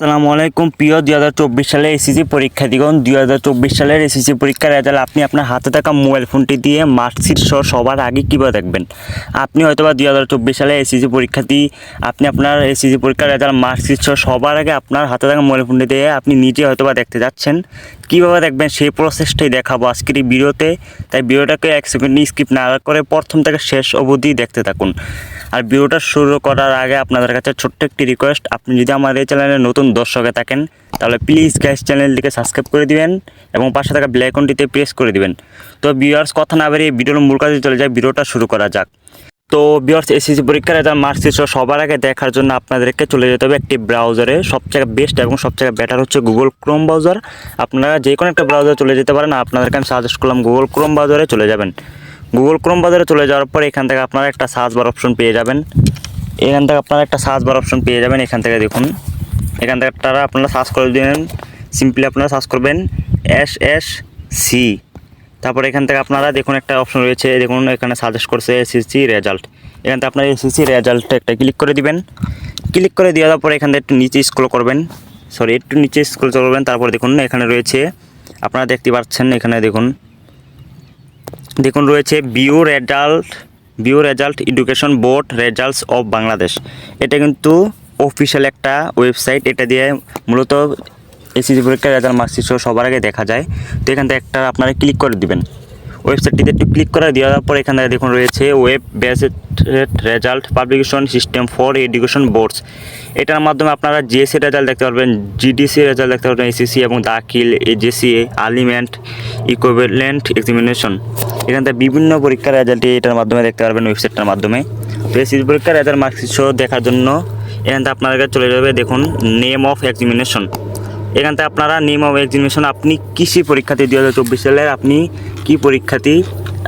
আসসালামু আলাইকুম। প্রিয় দুই হাজার চব্বিশ সালের এসএসসি পরীক্ষার্থীগণ, দুই হাজার চব্বিশ সালের এসএসসি পরীক্ষার রেজাল্ট আপনি আপনার হাতে থাকা মোবাইল ফোনটি দিয়ে মার্কশিট সহ সবার আগে কীভাবে দেখবেন? আপনি হয়তো বা দুই হাজার চব্বিশ সালে এসএসসি পরীক্ষার্থী, আপনি আপনার এসএসসি পরীক্ষার রেজাল্ট মার্কশিট সহ সবার আগে আপনার হাতে থাকা মোবাইল ফোনটি দিয়ে আপনি নিজে হয়তো বা দেখতে যাচ্ছেন। কীভাবে দেখবেন সেই প্রসেসটাই দেখাবো আজকের এই ভিডিওতে। তাই ভিডিওটাকে এক সেকেন্ড স্কিপ না করে প্রথম থেকে শেষ অবধি দেখতে থাকুন। আর ভিডিওটা শুরু করার আগে আপনাদের কাছে ছোট্ট একটি রিকোয়েস্ট আপনি যদি এই চ্যানেলে নতুন দর্শকে থাকেন, তাহলে প্লিজ গ্যাস চ্যানেলটিকে সাবস্ক্রাইব করে দিবেন এবং পাশে থাকা ব্ল্যাক আইকনটিতে প্রেস করে দিবেন। তো ভিউয়ার্স কথা না বেরিয়ে ভিডিওর মূল কাজে চলে যায় ভিডিওটা শুরু করা যাক। তো ভিউয়ার্স এসএসসি পরীক্ষার রেজাল্ট মার্কশিট সবার আগে দেখার জন্য আপনাদেরকে চলে যেতে হবে একটি ব্রাউজারে সবথেকে বেস্ট এবং সবথেকে বেটার হচ্ছে গুগল ক্রোম ব্রাউজার আপনারা যে কোনো একটা ব্রাউজারে চলে যেতে পারেন, আপনাদেরকে আমি সাজেস্ট করলাম গুগল ক্রোম ব্রাউজারে চলে যাবেন। গুগল ক্রোম বাজারে চলে যাওয়ার পর এখান থেকে আপনারা একটা সার্চ বার অপশন পেয়ে যাবেন। এখান থেকে আপনারা একটা সার্চ বার অপশন পেয়ে যাবেন, এখান থেকে দেখুন। এখান থেকে আপনারা আপনারা সার্চ করে দিবেন সিম্পলি আপনারা সার্চ করবেন এস এস সি তারপর এখান থেকে আপনারা দেখুন একটা অপশন রয়েছে, দেখুন এখানে সাজেস্ট করছে এসএসসি রেজাল্ট এখান থেকে আপনারা এসএসসি রেজাল্টটা একটা ক্লিক করে দিবেন। ক্লিক করে দেওয়ার পরে এখান থেকে একটু নিচে স্ক্রল করবেন। সরি একটু নিচে স্ক্রল করবেন, তারপর দেখুন এখানে রয়েছে, আপনারা দেখতে পাচ্ছেন এখানে দেখুন। দেখুন রয়েছে view result view result education board results of Bangladesh এটা কিন্তু অফিসিয়াল একটা ওয়েবসাইট এটা দিয়ে মূলত এসএসসি পরীক্ষার রেজাল্ট মার্কশিট সবার আগে দেখা যায়। তো এখান থেকে একটা আপনারা ক্লিক করে দিবেন। ওয়েবসাইটটিতে একটু ক্লিক করে দেওয়ার পর এখানে দেখুন রয়েছে web based result publication system for education boards এটার মাধ্যমে আপনারা জিএসসি রেজাল্ট দেখতে পারবেন জিডিসি রেজাল্ট দেখতে পারবেন এসএসসি এবং দাখিল এজেসি আলিমেন্ট ইকুইভ্যালেন্ট এক্সামিনেশন এখান থেকে বিভিন্ন পরীক্ষার রেজাল্ট এটার মাধ্যমে দেখতে পারবেন ওয়েবসাইটটার মাধ্যমে। তো এসএসসি পরীক্ষার রেজাল্ট মার্কশিট দেখার জন্য এখান থেকে আপনার কাছে চলে যাবে, দেখুন নেম অফ এক্সামিনেশন এখান থেকে আপনারা নেম অফ এক্সামিনেশন আপনি কৃষি পরীক্ষার্থী দু হাজার চব্বিশ সালের আপনি কি পরীক্ষার্থী?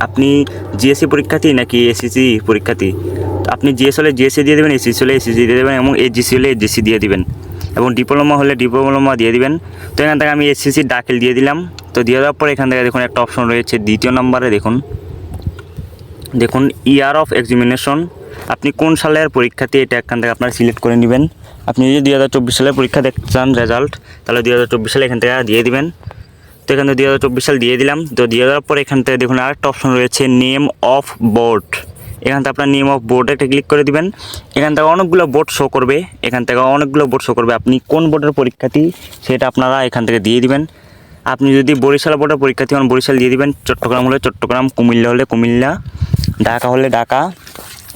আপনি জিএসসি পরীক্ষার্থী নাকি এসএসসি পরীক্ষার্থী? আপনি জিএস হলে জিএসসি দিয়ে দেবেন এসএসসি হলে এসএসসি দিয়ে দেবেন এবং এজিসি হলে এজিসি দিয়ে দিবেন এবং ডিপ্লোমা হলে ডিপ্লোমা দিয়ে দিবেন। তো এখান থেকে আমি এসএসসি দাখিল দিয়ে দিলাম। তো দিয়ে দেওয়ার পরে এখান থেকে দেখুন একটা অপশন রয়েছে, দ্বিতীয় নম্বরে দেখুন। দেখুন ইয়ার অফ এক্সামিনেশন আপনি কোন সালের পরীক্ষাতে এটা এখান থেকে আপনারা সিলেক্ট করে নেবেন। আপনি যদি দুই হাজার চব্বিশ সালের পরীক্ষা দেখতে চান রেজাল্ট তাহলে দুই হাজার চব্বিশ সালে এখান থেকে দিয়ে দিবেন। তো এখান থেকে দুই হাজার চব্বিশ সাল দিয়ে দিলাম। তো দিয়ে দেওয়ার পর এখান থেকে দেখুন আরেকটা অপশন রয়েছে নেম অফ বোর্ড এখান থেকে আপনার নেম অফ বোর্ডে একটা ক্লিক করে দিবেন। এখান থেকে অনেকগুলো বোর্ড শো করবে। এখান থেকে অনেকগুলো বোর্ড শো করবে। আপনি কোন বোর্ডের পরীক্ষার্থী সেটা আপনারা এখান থেকে দিয়ে দিবেন। আপনি যদি বরিশাল বোর্ডের পরীক্ষার্থী হন, বরিশাল দিয়ে দিবেন। চট্টগ্রাম হলে চট্টগ্রাম, কুমিল্লা হলে কুমিল্লা, ঢাকা হলে ঢাকা।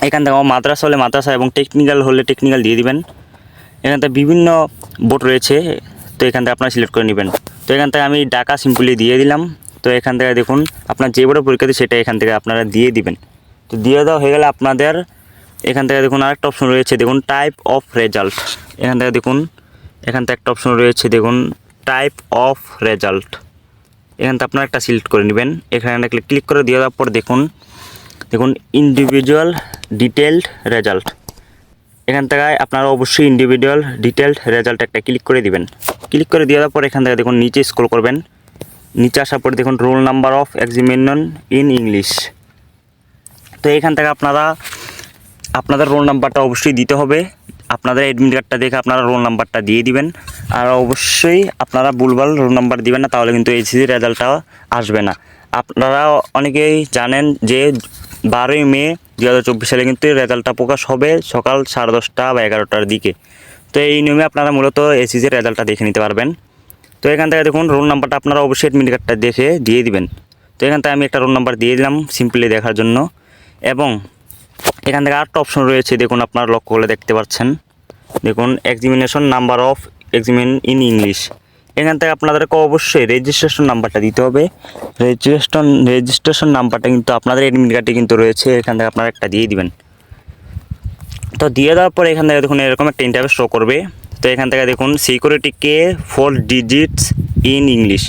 এখান থেকে মাদ্রাসা হলে মাদ্রাসা এবং টেকনিক্যাল হলে টেকনিক্যাল দিয়ে দিবেন। এখান থেকে বিভিন্ন বোর্ড রয়েছে, তো এখান থেকে আপনারা সিলেক্ট করে নেবেন। তো এখান থেকে আমি ডাকা সিম্পলি দিয়ে দিলাম। তো এখান থেকে দেখুন, আপনার যে বোর্ডের পরীক্ষাতে সেটা এখান থেকে আপনারা দিয়ে দিবেন। তো দিয়ে দেওয়া হয়ে গেলে আপনাদের এখান থেকে দেখুন আরেকটা অপশন রয়েছে, দেখুন টাইপ অফ রেজাল্ট এখান থেকে দেখুন, এখান থেকে একটা অপশন রয়েছে, দেখুন টাইপ অফ রেজাল্ট এখান থেকে আপনারা একটা সিলেক্ট করে নেবেন। এখানে ক্লিক করে দিয়ে দেওয়ার পর দেখুন দেখুন ইন্ডিভিজুয়াল ডিটেলড রেজাল্ট এখান থেকে আপনারা অবশ্যই ইন্ডিভিজুয়াল ডিটেলড রেজাল্ট একটা ক্লিক করে দিবেন। ক্লিক করে দেওয়ার পর এখান থেকে দেখুন, নিচে স্ক্রল করবেন। নিচে আসার পর দেখুন roll number of examination in English তো এখান থেকে আপনারা, আপনাদের রোল নাম্বারটা অবশ্যই দিতে হবে। আপনাদের অ্যাডমিট কার্ডটা দেখে আপনারা রোল নাম্বারটা দিয়ে দিবেন। আর অবশ্যই আপনারা ভুলভাল রোল নাম্বার দিবেন না, তাহলে কিন্তু এইচএসি রেজাল্টটা আসবে না। আপনারা অনেকেই জানেন যে বারোই মে দু হাজার চব্বিশ সালে কিন্তু রেজাল্টটা প্রকাশ হবে সকাল সাড়ে দশটা বা এগারোটার দিকে। তো এই নিয়মে আপনারা মূলত এসএসসির রেজাল্টটা দেখে নিতে পারবেন। তো এখান থেকে দেখুন, রোল নাম্বারটা আপনারা অবশ্যই অ্যাডমিট কার্ডটা দেখে দিয়ে দিবেন। তো এখান থেকে আমি একটা রোল নাম্বার দিয়ে দিলাম সিম্পলি দেখার জন্য। এবং এখান থেকে আরেকটা অপশন রয়েছে, দেখুন আপনারা লক্ষ্য করে দেখতে পাচ্ছেন। দেখুন examination number of examinee in English এখান থেকে আপনাদেরকে অবশ্যই রেজিস্ট্রেশন নাম্বারটা দিতে হবে। রেজিস্ট্রেশন রেজিস্ট্রেশন নাম্বারটা কিন্তু আপনাদের এডমিট কার্ডে কিন্তু রয়েছে, এখান থেকে আপনারা একটা দিয়ে দিবেন। তো দিয়ে দেওয়ার পরে এখান থেকে দেখুন এরকম একটা ইন্টারভিউ শো করবে। তো এখান থেকে দেখুন security key four digits in English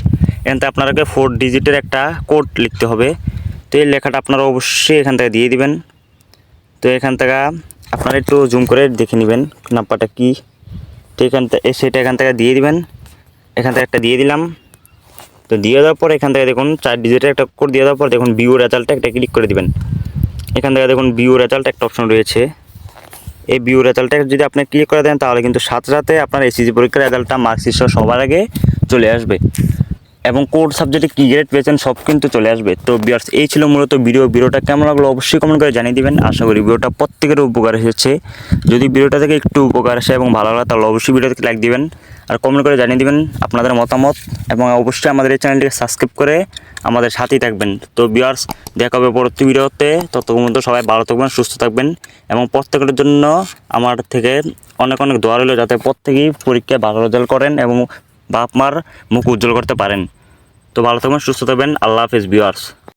এখান থেকে আপনাদেরকে ফোর ডিজিটের একটা কোড লিখতে হবে। তো এই লেখাটা আপনারা অবশ্যই এখান থেকে দিয়ে দিবেন। তো এখান থেকে আপনারা একটু জুম করে দেখে নেবেন নাম্বারটা কী। তো এখান থেকে, সেটা এখান থেকে দিয়ে দিবেন। এখান থেকে একটা দিয়ে দিলাম। তো দিয়ে দেওয়ার পর এখান থেকে দেখুন চার ডিজিটের একটা কোড দিয়ে দেওয়ার পর দেখুন বিউ রেজাল্টটা একটা ক্লিক করে দিবেন। এখান থেকে দেখুন বিও রেজাল্ট একটা অপশন রয়েছে। এই বিউ রেজাল্টটা যদি আপনি ক্লিক করে দেন তাহলে কিন্তু সাথে সাথে আপনার এসএসসি পরীক্ষার রেজাল্টটা মার্কশিট সবার আগে চলে আসবে। এবং কোড সাবজেক্টে কী গ্রেড পেয়েছেন সব কিন্তু চলে আসবে। তো বিয়ার্স এই ছিল মূলত ভিডিও ভিডিওটা কেমন লাগল অবশ্যই কমেন্ট করে জানিয়ে দিবেন। আশা করি ভিডিওটা প্রত্যেকের উপকার এসেছে যদি ভিডিওটা থেকে একটু উপকার আসে এবং ভালো লাগে, তাহলে অবশ্যই ভিডিওতে লাইক দিবেন। আর কমেন্ট করে জানিয়ে দিবেন আপনাদের মতামত এবং অবশ্যই আমাদের এই চ্যানেলটিকে সাবস্ক্রাইব করে আমাদের সাথেই থাকবেন। তো বিয়ার্স দেখা হবে পরবর্তী ভিডিওতে। ততক্ষণ পর্যন্ত সবাই ভালো থাকবেন, সুস্থ থাকবেন এবং প্রত্যেকের জন্য আমার থেকে অনেক অনেক দোয়া রইল যাতে প্রত্যেকেই পরীক্ষায় ভালো রেজাল্ট করেন এবং বাপ মার মুখ উজ্জ্বল করতে পারেন। তো ভালো থাকবেন সুস্থ থাকবেন। আল্লাহ হাফিজ বিয়ার্স